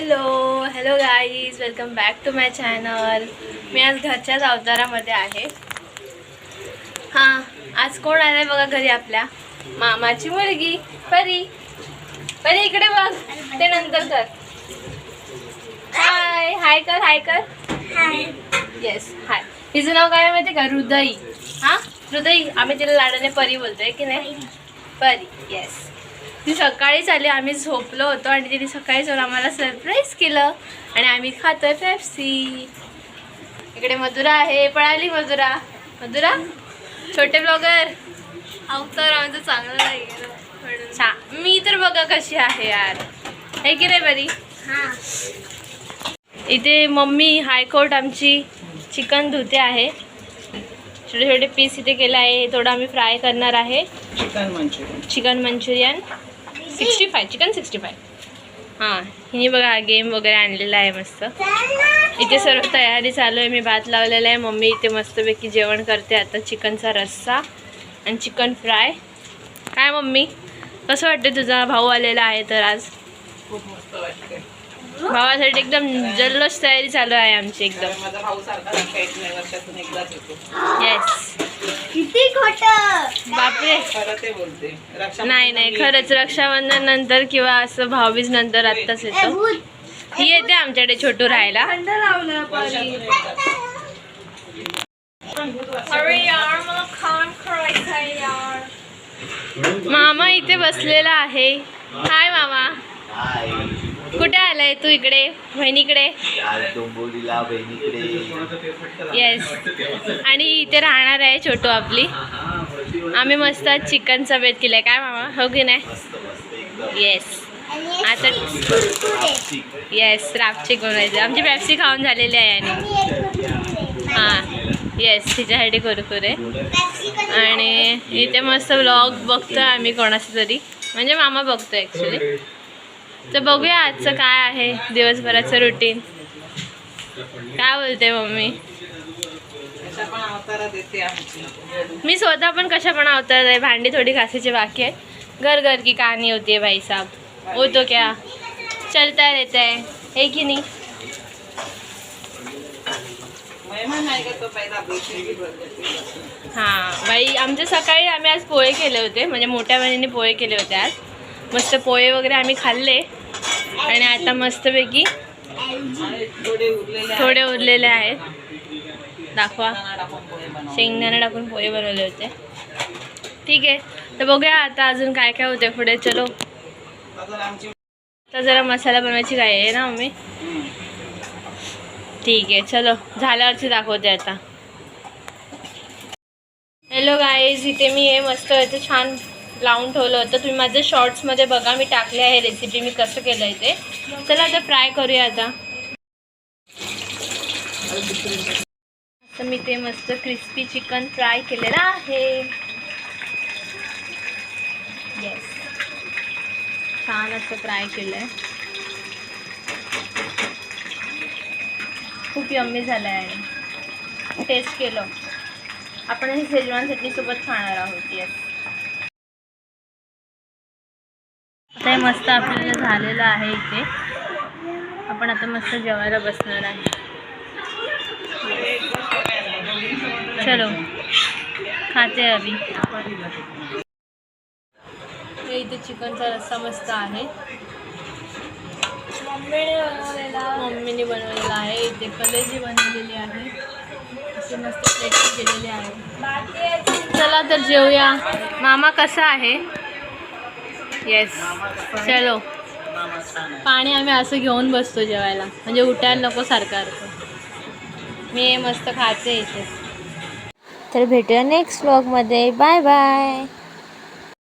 Hello hello guys welcome back to my channel मी आज घरच्याच अवतारामध्ये आहे. हां आज कोण आलं आहे बघा घरी आपल्या? मामाची मुलगी. परी. परी इकडे बघ. ते नंतर कर. हाय हाय कर हाय कर. येस हाय तिचं नाव काय माहिती का? हृदयी. हां? हृदयी. आम्ही तिला लाडाने परी बोलतोय की नाही? परी. येस ती सकाळीच आली आम्ही झोपलो होतो आणि तिने सकाळीच येऊन आम्हाला सरप्राईज केलं. आणि आम्ही खातोय पेप्सी इकडे मधुरा आहे पळाली मधुरा. मधुरा छोटे ब्लॉगर अवतार आमचं चांगलं नाही गेलं. छान मी तर बघा कशी आहे यार. आहे की नाही बरी? इथे मम्मी हायकोर्ट आमची चिकन धुते आहे. छोटे छोटे पीस इथे केलं आहे थोडं आम्ही फ्राय करणार आहे. Chicken Manchurian chicken Manchurian sixty five chicken sixty five. हां हिने बघा गेम वगैरे आणलेला आहे मस्त. इथे सर्व तयारी चालू आहे मी भात लावलेला आहे मम्मी इथे मस्तपैकी जेवण करते. आता चिकनचा रस्सा आणि चिकन फ्राय. काय मम्मी कसं वाटतं तुझा? भाऊ आलेला आहे तर आज? खूप मस्त वाटते भावासाठी एकदम जल्लोष तयारी चालू आहे आमची एकदम. कारण माझा भाऊ सारखा सारखा येत नाही वर्षातून एकदाच येतो येस किती खोट? बापरे. खरं ते बोलते. रक्षा नाही नाही खरंच रक्षाबंधन नंतर किंवा असं भाऊबीज नंतर आत्ताच येतो. ही येते आमच्याकडे छोटू राहायला. वर्षातून एकदाच. अरे यार मला खान करायचं आहे यार. मामा इथे बसलेला आहे. हाय मामा. कुठे आलाय तू इकडे? बहिणीकडे येस आणि इथे राहणार आहे छोटू आपली. आम्ही मस्त आज चिकनचा बेत केलाय. काय मामा? हो की नाही? येस आता. येस रापचिक बनवायचं. आमची पॅप्सी खाऊन झालेली आहे आणि. हां. येस तिच्यासाठी कुरकुरे. आणि इथे मस्त व्लॉग बघतोय आम्ही कोणाचं तरी. म्हणजे मामा बघतोय ॲक्च्युली तर बघूया आजचं काय आहे दिवसभराचं रुटीन काय बोलते मम्मी? मी स्वतः पण कशा पण अवतार आहे. भांडी थोडी घासायची बाकी आहे. घर घर की कहानी होती है भाई साहब वो तो क्या? चलता रहता है. है की नहीं? हां बाई आमच्या सकाळी आम्ही आज पोहे केले होते. म्हणजे मोठ्या बहिणीने पोहे केले होते आज. मस्त पोहे वगैरे आम्ही खाल्ले. आणि आता मस्तपैकी थोडे उरलेले आहेत. दाखवा. शेंगदाणा टाकून पोहे शेंगदाणे टाकून पोहे बनवले होते. ठीक आहे. तर बघूया आता अजून काय काय होते पुढे. चलो. तर आता जरा मसाला बनवायची काय आहे ना मम्मी ठीक आहे. चलो. झाल्यावरची दाखवते आता. हॅलो गाईज इथे मी हे मस्त इथे छान लावून ठेवलं होतं. तुम्ही माझ्या शॉर्ट्समध्ये बघा मी टाकले आहे रेसिपी मी कसं केलं आहे ते. चला आता फ्राय करूया आता. तर मी ते मस्त क्रिस्पी चिकन फ्राय केलेलं आहे. येस छान असं फ्राय केलं आहे खूप यम्मी झालं आहे टेस्ट केलं. आपण हे शेजवान चटणीसोबत खाणार आहोत येस ते मस्त आपल्याला झालेलं आहे इथे. आपण आता मस्त जेवायला बसणार आहे. चलो खाते अभी हे इथे चिकनचा रस्सा मस्त आहे. मम्मीने बनवलेला आहे. इथे कलेजी बनवलेली आहे. असे मस्त प्लेटिंग केलेली आहे. चला तर जेवूया मामा कसा आहे? येस चलो. पाणी आम्ही असं घेऊन बसतो जेवायला. म्हणजे उठायला नको सारखं मी मस्त खाते इथे. तर भेटूया नेक्स्ट व्लॉगमध्ये बाय बाय